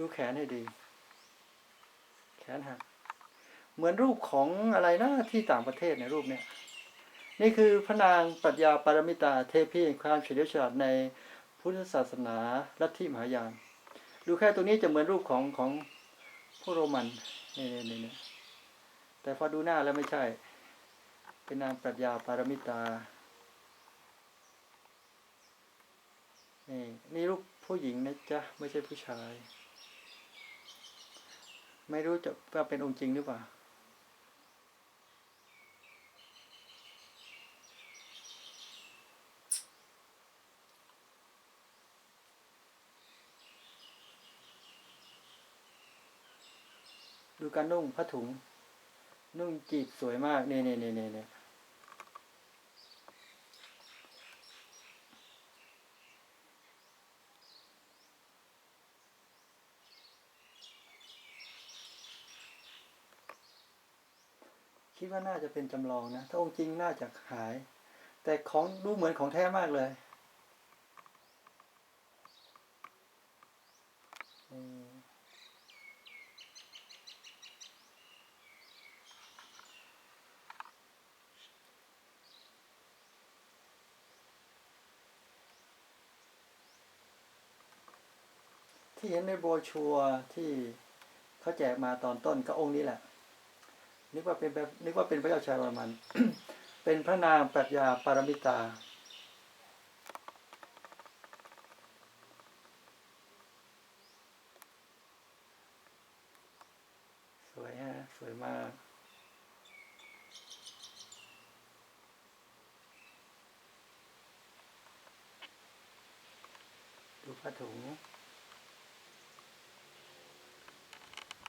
ดูแขนให้ดี แขนหัก เหมือนรูปของอะไรนะที่ต่างประเทศในรูปเนี่ยนี่คือพระนางปรัชญาปารมิตาเทพีความเฉลียวฉลาดในพุทธศาสนาลัทธิมหายาน ดูแค่ตัวนี้จะเหมือนรูปของของพวกโรมันนี่นี่นี่นี่แต่พอดูหน้าแล้วไม่ใช่ เป็นนางปรัชญาปารมิตานี่นี่รูปผู้หญิงนะจ๊ะ ไม่ใช่ผู้ชาย ไม่รู้จะว่าเป็นองค์จริงหรือเปล่า ดูการนุ่งผ้าถุง นุ่งจีบสวยมากเนี่นี่นี่ยเนี่ คิดว่าน่าจะเป็นจำลองนะ ถ้าองค์จริงน่าจะหาย แต่ของดูเหมือนของแท้มากเลยที่เห็นในโบชัวที่เขาแจกมาตอนต้นก็องค์นี้แหละ นึกว่าเป็นแบบนึกว่าเป็นพระเจ้าชายวรมัน เป็นพระนางปรัชญาปารมิตา สวยฮะ สวยมากดูผ้าถุง